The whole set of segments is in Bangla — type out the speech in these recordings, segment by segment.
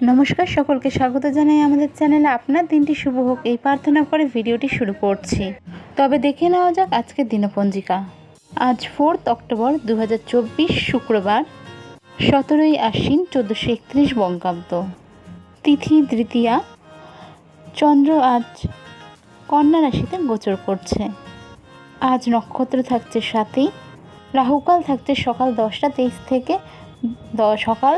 নমস্কার, সকলকে স্বাগত জানাই আমাদের চ্যানেলে। আপনার দিনটি শুভ হোক। এই প্রার্থনা করে ভিডিওটি শুরু করছি। তবে দেখে নেওয়া যাক আজকের দিনপঞ্জিকা। আজ ফোর্থ অক্টোবর দু হাজার চব্বিশ শুক্রবার, সতেরোই আশ্বিন চোদ্দোশো একত্রিশ বঙ্গাব্দ। তিথি তৃতীয়া চন্দ্র আজ কন্যা রাশিতে গোচর করছে। আজ নক্ষত্র থাকছে সাতই। রাহুকাল থাকছে সকাল দশটা তেইশ থেকে সকাল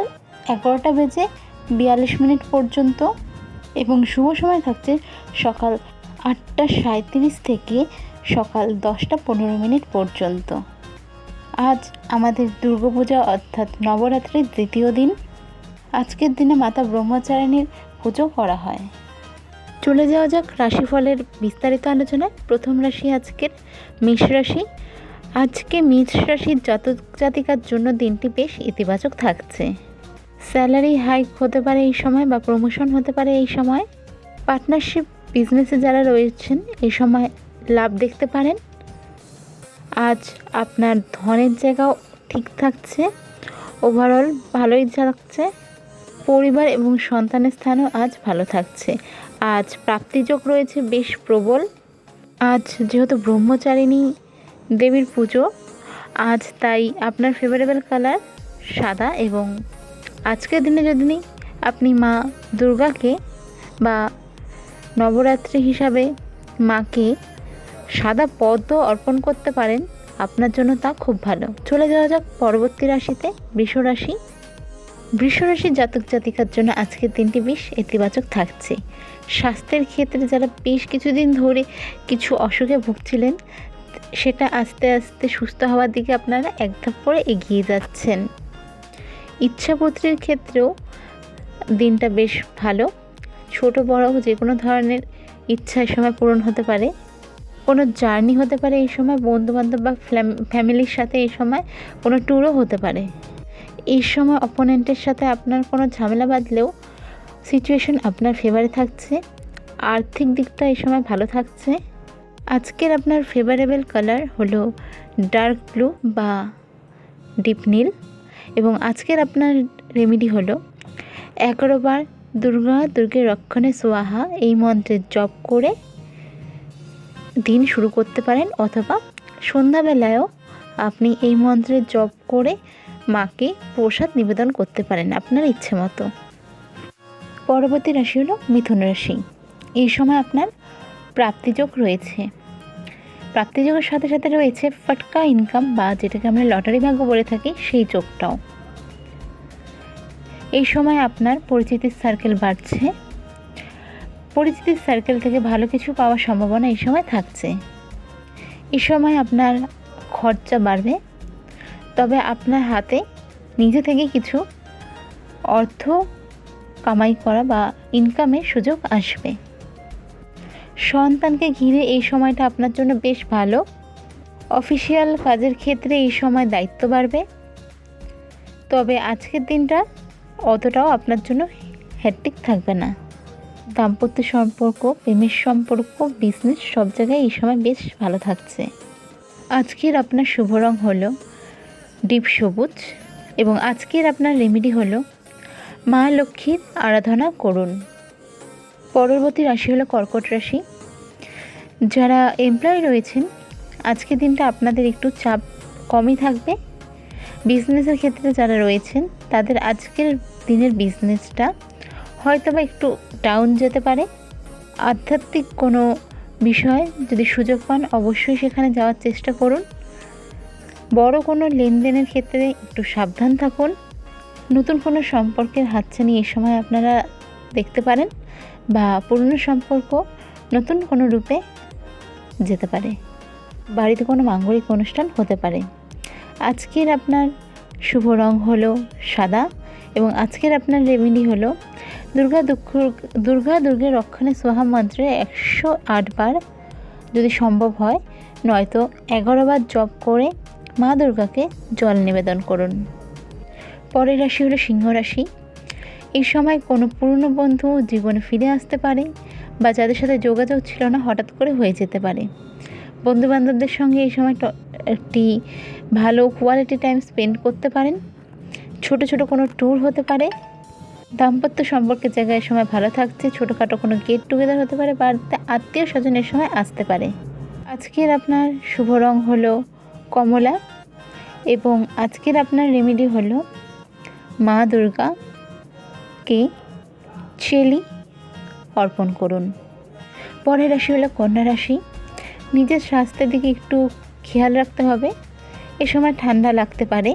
এগারোটা বেজে বিয়াল্লিশ মিনিট পর্যন্ত এবং শুভ সময় থাকছে সকাল আটটা সাঁত্রিশ থেকে সকাল দশটা পনেরো মিনিট পর্যন্ত। আজ আমাদের দুর্গাপূজা অর্থাৎ নবরাত্রির দ্বিতীয় দিন। আজকের দিনে মাতা ব্রহ্মচারিণীর পুজো করা হয়। চলে যাওয়া যাক রাশিফলের বিস্তারিত আলোচনায়। প্রথম রাশি আজকের মেষ রাশি। আজকে মেষ রাশির জাতক জাতিকার জন্য দিনটি বেশ ইতিবাচক থাকছে। স্যালারি হাইক হতে পারে এই সময় বা প্রমোশন হতে পারে এই সময়। পার্টনারশিপ বিজনেসে যারা রয়েছেন, এই সময় লাভ দেখতে পারেন। আজ আপনার ধনের জায়গাও ঠিক থাকছে। ওভারঅল ভালোই থাকছে পরিবার এবং সন্তানের স্থানও আজ ভালো থাকছে। আজ প্রাপ্তিযোগ রয়েছে বেশ প্রবল। আজ যেহেতু ব্রহ্মচারিণী দেবীর পুজো, আজ তাই আপনার ফেভারেবল কালার সাদা এবং আজকের দিনে যদি আপনি মা দুর্গাকে বা নবরাত্রি হিসাবে মাকে সাদা পদ্ম অর্পণ করতে পারেন, আপনার জন্য তা খুব ভালো। চলে যাওয়া যাক পরবর্তী রাশিতে, বৃষ রাশি। বৃষ জাতক জাতিকার জন্য আজকের দিনটি বেশ ইতিবাচক থাকছে। স্বাস্থ্যের ক্ষেত্রে যারা বেশ কিছুদিন ধরে কিছু অসুখে ভুগছিলেন, সেটা আস্তে আস্তে সুস্থ হওয়ার দিকে আপনারা এক ধাপ করে এগিয়ে যাচ্ছেন। ইচ্ছাপত্রের ক্ষেত্রেও দিনটা বেশ ভালো। ছোট, বড় যে কোনো ধরনের ইচ্ছা এই সময় পূরণ হতে পারে। কোনো জার্নি হতে পারে এই সময়, বন্ধুবান্ধব বা ফ্যামিলির সাথে এই সময় কোনো ট্যুরও হতে পারে। এই সময় অপোনেন্টের সাথে আপনার কোনো ঝামেলা বাঁধলেও সিচুয়েশন আপনার ফেভারে থাকছে। আর্থিক দিকটা এই সময় ভালো থাকছে। আজকের আপনার ফেভারেবল কালার হলো ডার্ক ব্লু বা ডিপ নীল। এবং আজকের আপনার রেমেডি হলো এগারো বার দুর্গা দুর্গের রক্ষণে সোয়াহা এই মন্ত্রের জপ করে দিন শুরু করতে পারেন অথবা সন্ধ্যাবেলায়ও আপনি এই মন্ত্রের জপ করে মাকে প্রসাদ নিবেদন করতে পারেন আপনার ইচ্ছে মতো। পরবর্তী রাশি হলো মিথুন রাশি। এই সময় আপনার প্রাপ্তিযোগ রয়েছে। প্রাপ্তিযোগের সাথে সাথে রয়েছে ফটকা ইনকাম বা যেটাকে আমরা লটারি ভাগ্য বলে থাকি, সেই যোগটাও। এই সময় আপনার পরিচিতির সার্কেল বাড়ছে। পরিচিতির সার্কেল থেকে ভালো কিছু পাওয়ার সম্ভাবনা এই সময় থাকছে। এই সময় আপনার খরচা বাড়বে। তবে আপনার হাতে নিজে থেকে কিছু অর্থ কামাই করা বা ইনকামের সুযোগ আসবে। সন্তানকে ঘিরে এই সময়টা আপনার জন্য বেশ ভালো। অফিসিয়াল কাজের ক্ষেত্রে এই সময় দায়িত্ব বাড়বে। তবে আজকের দিনটা অতটাও আপনার জন্য হ্যাট্রিক থাকবে না। দাম্পত্য সম্পর্ক, প্রেমের সম্পর্ক বিজনেস সব জায়গায় এই সময় বেশ ভালো থাকছে। আজকের আপনার শুভ রং হলো ডিপ সবুজ এবং আজকের আপনার রেমেডি হলো মা লক্ষ্মীর আরাধনা করুন। পরবর্তী রাশি হলো কর্কট রাশি। যারা এমপ্লয় রয়েছেন, আজকের দিনটা আপনাদের একটু চাপ কমই থাকবে। বিজনেসের ক্ষেত্রে যারা রয়েছেন, তাদের আজকের দিনের বিজনেসটা হয়তো বা একটু ডাউন যেতে পারে। আধ্যাত্মিক কোনো বিষয় যদি সুযোগ পান, অবশ্যই সেখানে যাওয়ার চেষ্টা করুন। বড় কোনো লেনদেনের ক্ষেত্রে একটু সাবধান থাকুন। নতুন কোনো সম্পর্কের হাতছানি এই সময় আপনারা দেখতে পারেন। বা পুরনো সম্পর্ক নতুন কোনো রূপে যেতে পারে। বাড়িতে কোনো মাঙ্গলিক অনুষ্ঠান হতে পারে। আজকের আপনার শুভ রং হলো সাদা এবং আজকের আপনার রেমেডি হলো দুর্গা দুঃখ, দুর্গা দুর্গের রক্ষণে সোহা মন্ত্রে একশো বার যদি সম্ভব হয়, নয়তো এগারো বার জপ করে মা দুর্গাকে জল নিবেদন করুন। পরের রাশি হলো সিংহ রাশি। এই সময় কোনো পুরনো বন্ধু জীবনে ফিরে আসতে পারে বা যাদের সাথে যোগাযোগ ছিল না হঠাৎ করে হয়ে যেতে পারে। বন্ধুবান্ধবদের সঙ্গে এই সময় একটি ভালো কোয়ালিটি টাইম স্পেন্ড করতে পারেন। ছোট ছোট কোনো ট্যুর হতে পারে। দাম্পত্য সম্পর্কের জায়গায় সময় ভালো থাকছে, ছোটোখাটো কোনো গেট টুগেদার হতে পারে বাড়িতে আত্মীয় স্বজনের সময় আসতে পারে। আজকের আপনার শুভ রং হলো কমলা এবং আজকের আপনার রেমেডি হলো মা দুর্গাকে চেলি অর্পণ করুন। পরের রাশি হলো কন্যা রাশি। নিজের স্বাস্থ্যের দিকে একটু খেয়াল রাখতে হবে। এ সময় ঠান্ডা লাগতে পারে।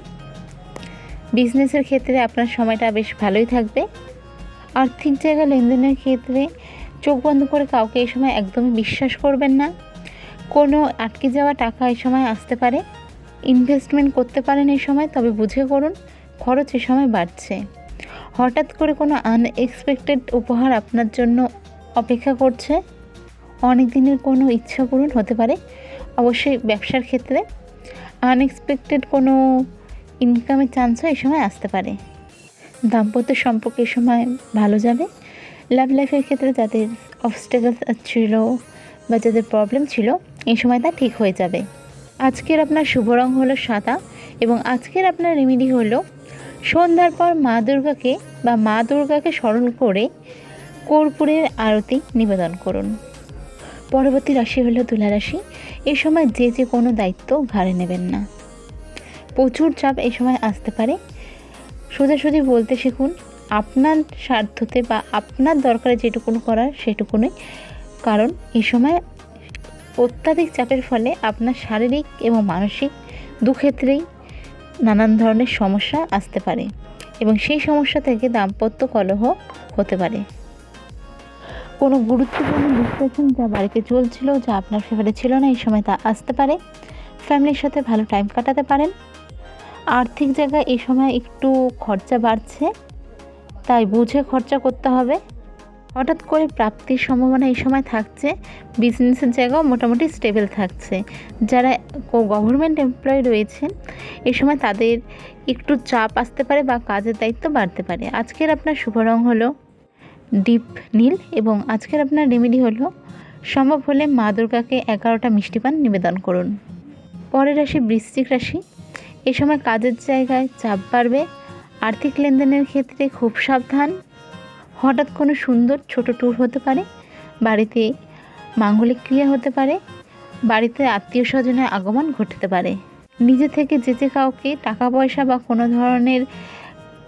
বিজনেসের ক্ষেত্রে আপনার সময়টা বেশ ভালোই থাকবে। আর্থিক জায়গা লেনদেনের ক্ষেত্রে চোখ বন্ধ করে কাউকে এই সময় একদমই বিশ্বাস করবেন না। কোনো আটকে যাওয়া টাকা এই সময় আসতে পারে। ইনভেস্টমেন্ট করতে পারেন এই সময়, তবে বুঝে করুন, খরচ এ সময় বাড়ছে। হঠাৎ করে কোনো আনএক্সপেক্টেড উপহার আপনার জন্য অপেক্ষা করছে? অনেক দিনের কোনো ইচ্ছা পূরণ হতে পারে, অবশ্যই ব্যবসার ক্ষেত্রে। আনএক্সপেক্টেড কোনো ইনকামের চান্সও এই সময় আসতে পারে। দাম্পত্য সম্পর্ক সময় ভালো যাবে। লাভ লাইফের ক্ষেত্রে যাদের অবস্টেকলস ছিল বা যাদের প্রবলেম ছিল, এই সময় তা ঠিক হয়ে যাবে। আজকের আপনার শুভ রং হলো সাদা এবং আজকের আপনার রেমেডি হলো সন্ধ্যার পর মা দুর্গাকে বা মা দুর্গাকে স্মরণ করে কর্পূরের আরতি নিবেদন করুন। পরবর্তী রাশি হল তুলা রাশি। এই সময় যে যে কোনো দায়িত্ব ঘাড়ে নেবেন না। প্রচুর চাপ এই সময় আসতে পারে। সোজাসুজি বলতে শিখুন, আপনার স্বার্থতে বা আপনার দরকারে যেটুকুন করার সেটুকুনই। কারণ এই সময় অত্যাধিক চাপের ফলে আপনার শারীরিক এবং মানসিক দুক্ষেত্রেই নানান ধরনের সমস্যা আসতে পারে এবং সেই সমস্যা থেকে দাম্পত্য কলহ হতে পারে। কোনো গুরুত্বপূর্ণ ডিসকাশন যা বাড়িতে চলছিল, যা আপনার ফেভারে ছিল না, এই সময় তা আসতে পারে। ফ্যামিলির সাথে ভালো টাইম কাটাতে পারেন। আর্থিক জায়গায় এই সময় একটু খরচা বাড়ছে, তাই বুঝে খরচা করতে হবে। হঠাৎ করে প্রাপ্তির সম্ভাবনা এই সময় থাকছে। বিজনেসের জায়গাও মোটামুটি স্টেবল থাকছে। যারা গভর্নমেন্ট এমপ্লয় রয়েছেন এই সময় তাদের একটু চাপ আসতে পারে বা কাজের দায়িত্ব বাড়তে পারে। আজকের আপনার শুভ রং হলো ডিপ নীল এবং আজকের আপনার রেমেডি হলো সম্ভব হলে মা দুর্গাকে এগারোটা মিষ্টি পান নিবেদন করুন। পরের রাশি বৃশ্চিক রাশি। এই সময় কাজের জায়গায় চাপ বাড়বে, আর্থিক লেনদেনের ক্ষেত্রে খুব সাবধান। হঠাৎ কোনো সুন্দর ছোট ট্যুর হতে পারে, বাড়িতে মাঙ্গলিক ক্রিয়া হতে পারে, বাড়িতে আত্মীয় স্বজনের আগমন ঘটতে পারে। নিজে থেকে যে যে কাউকে টাকা পয়সা বা কোনো ধরনের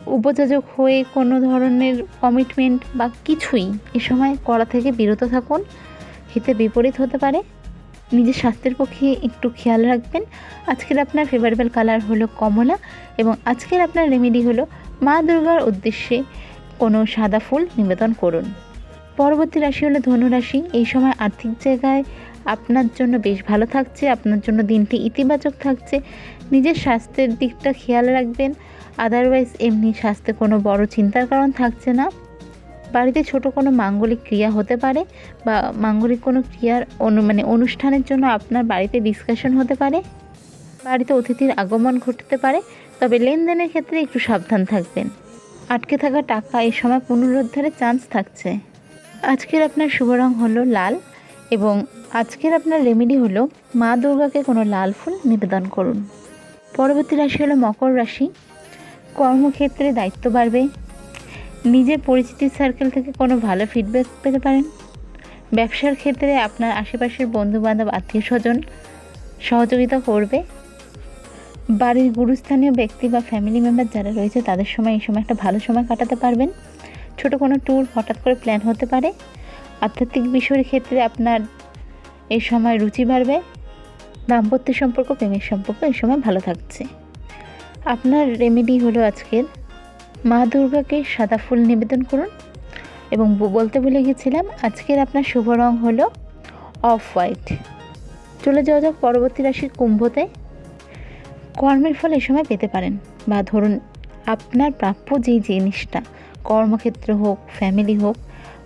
উপযোজক হয়ে কোনো ধরনের কমিটমেন্ট বা কিছুই এ সময় করা থেকে বিরত থাকুন। হিতে বিপরীত হতে পারে। নিজের স্বাস্থ্যের পক্ষে একটু খেয়াল রাখবেন। আজকের আপনার ফেভারেবল কালার হলো কমলা এবং আজকের আপনার রেমেডি হলো মা দুর্গার উদ্দেশ্যে কোনো সাদা ফুল নিবেদন করুন। পরবর্তী রাশি হলো ধনুরাশি এই সময় আর্থিক জায়গায় আপনার জন্য বেশ ভালো থাকছে, আপনার জন্য দিনটি ইতিবাচক থাকছে। নিজের স্বাস্থ্যের দিকটা খেয়াল রাখবেন আদারওয়াইজ এমনি স্বাস্থ্যে কোনো বড় চিন্তার কারণ থাকছে না। বাড়িতে ছোট কোনো মাঙ্গলিক ক্রিয়া হতে পারে বা মাঙ্গলিক কোনো ক্রিয়ার অনু মানে অনুষ্ঠানের জন্য আপনার বাড়িতে ডিসকাশন হতে পারে। বাড়িতে অতিথির আগমন ঘটতে পারে, তবে লেনদেনের ক্ষেত্রে একটু সাবধান থাকবেন। আটকে থাকা টাকা এই সময় পুনরুদ্ধারের চান্স থাকছে। আজকের আপনার শুভ রং হলো লাল। এবং আজকের আপনার রেমেডি হলো মা দুর্গাকে কোনো লাল ফুল নিবেদন করুন। পরবর্তী রাশি হলো মকর রাশি। কর্মক্ষেত্রে দায়িত্ব বাড়বে। নিজের পরিচিতির সার্কেল থেকে কোনো ভালো ফিডব্যাক পেতে পারেন। ব্যবসার ক্ষেত্রে আপনার আশেপাশের বন্ধুবান্ধব আত্মীয় স্বজন সহযোগিতা করবে। বাড়ির গুরুস্থানীয় ব্যক্তি বা ফ্যামিলি মেম্বার যারা রয়েছে, তাদের সময় এই সময় একটা ভালো সময় কাটাতে পারবেন। ছোট কোনো ট্যুর হঠাৎ করে প্ল্যান হতে পারে। আধ্যাত্মিক বিষয়ের ক্ষেত্রে আপনার এই সময় রুচি বাড়বে, দাম্পত্য সম্পর্ক, প্রেমের সম্পর্ক এই সময় ভালো থাকছে। আপনার রেমেডি হলো আজকের, মা দুর্গাকে সাদা ফুল নিবেদন করুন এবং বলতে ভুলে গেছিলাম, আজকের আপনার শুভ রং হলো অফ হোয়াইট চলে যাওয়া যাক পরবর্তী রাশির কুম্ভতে। কর্মের ফল এই সময় পেতে পারেন বা ধরুন আপনার প্রাপ্য যেই জিনিসটা, কর্মক্ষেত্র হোক ফ্যামিলি হোক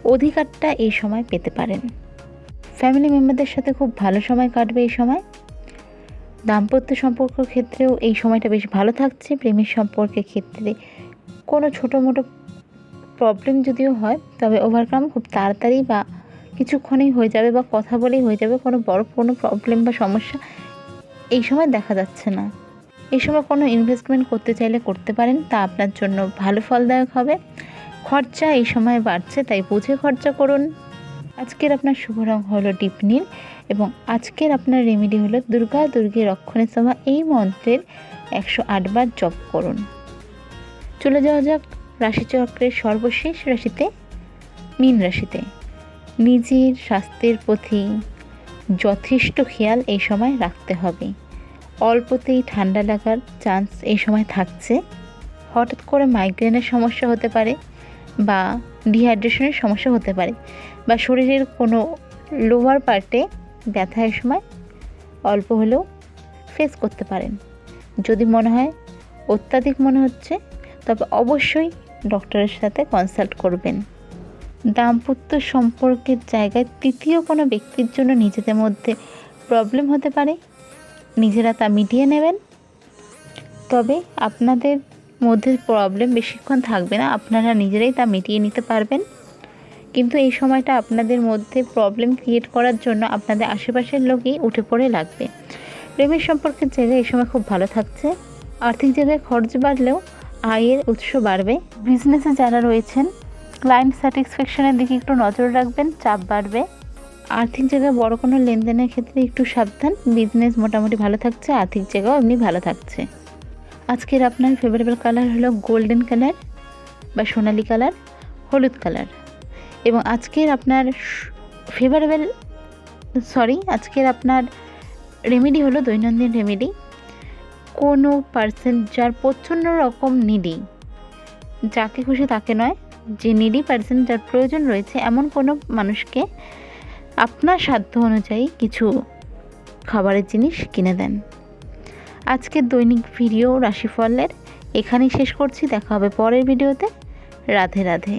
অধিকারটা এই সময় পেতে পারেন। ফ্যামিলি মেম্বারদের সাথে খুব ভালো সময় কাটবে এই সময়। দাম্পত্য সম্পর্কের ক্ষেত্রেও এই সময়টা বেশ ভালো থাকছে। প্রেমের সম্পর্কের ক্ষেত্রে কোনো ছোটো মোটো প্রবলেম যদিও হয়, তবে ওভারকাম খুব তাড়াতাড়ি বা কিছুক্ষণেই হয়ে যাবে বা কথা বলেই হয়ে যাবে। কোনো বড় কোনো প্রবলেম বা সমস্যা এই সময় দেখা যাচ্ছে না। এই সময় কোনো ইনভেস্টমেন্ট করতে চাইলে করতে পারেন। তা আপনার জন্য ভালো, ফলদায়ক হবে। খরচা এই সময় বাড়ছে, তাই বুঝে খরচা করুন। আজকের আপনার শুভ রং হলো ডিপ নীল এবং আজকের আপনার রেমেডি হলো দুর্গা দুর্গী রক্ষণে সভা এই মন্ত্রের একশো আটবার জপ করুন। চলে যাওয়া যাক রাশিচক্রের সর্বশেষ রাশিতে, মীন রাশিতে। নিজের স্বাস্থ্যের প্রতি যথেষ্ট খেয়াল এই সময় রাখতে হবে। অল্পতেই ঠান্ডা লাগার চান্স এই সময় থাকছে। হঠাৎ করে মাইগ্রেনের সমস্যা হতে পারে। বা ডিহাইড্রেশনের সমস্যা হতে পারে বা শরীরের কোনো লোয়ার পার্টে ব্যথার সময় অল্প হলেও ফেস করতে পারেন। যদি মনে হয় অত্যাধিক মনে হচ্ছে, তবে অবশ্যই ডক্টরের সাথে কনসাল্ট করবেন। দাম্পত্য সম্পর্কের জায়গায় তৃতীয় কোনো ব্যক্তির জন্য নিজেদের মধ্যে প্রবলেম হতে পারে। নিজেরা তা মিটিয়ে নেবেন। তবে আপনাদের মধ্যে প্রবলেম বেশিক্ষণ থাকবে না, আপনারা নিজেরাই তা মিটিয়ে নিতে পারবেন। কিন্তু এই সময়টা আপনাদের মধ্যে প্রবলেম ক্রিয়েট করার জন্য আপনাদের আশেপাশের লোকই উঠে পড়ে লাগবে। প্রেমের সম্পর্কের জায়গায় এই সময় খুব ভালো থাকছে। আর্থিক জায়গায় খরচ বাড়লেও আয়ের উৎস বাড়বে। বিজনেসে যারা রয়েছেন ক্লায়েন্ট স্যাটিসফ্যাকশনের দিকে একটু নজর রাখবেন, চাপ বাড়বে। আর্থিক জায়গায় বড় কোনো লেনদেনের ক্ষেত্রে একটু সাবধান। বিজনেস মোটামুটি ভালো থাকছে, আর্থিক জায়গাও এমনি ভালো থাকছে। আজকের আপনার ফেভারেবল কালার হলো গোল্ডেন কালার বা সোনালি কালার হলুদ কালার এবং আজকের আপনার ফেভারেবল সরি আজকের আপনার রেমেডি হলো দৈনন্দিন রেমেডি কোনো পার্সন যার প্রচণ্ড রকম নিডি যাকে খুশি তাকে নয়, যে নিডি পার্সন যার প্রয়োজন রয়েছে এমন কোনো মানুষকে আপনার সাধ্য অনুযায়ী কিছু খাবারের জিনিস কিনে দেন। আজকের দৈনিক ভিডিও রাশিফলের। এখানেই শেষ করছি দেখা হবে পরের ভিডিওতে। রাধে রাধে।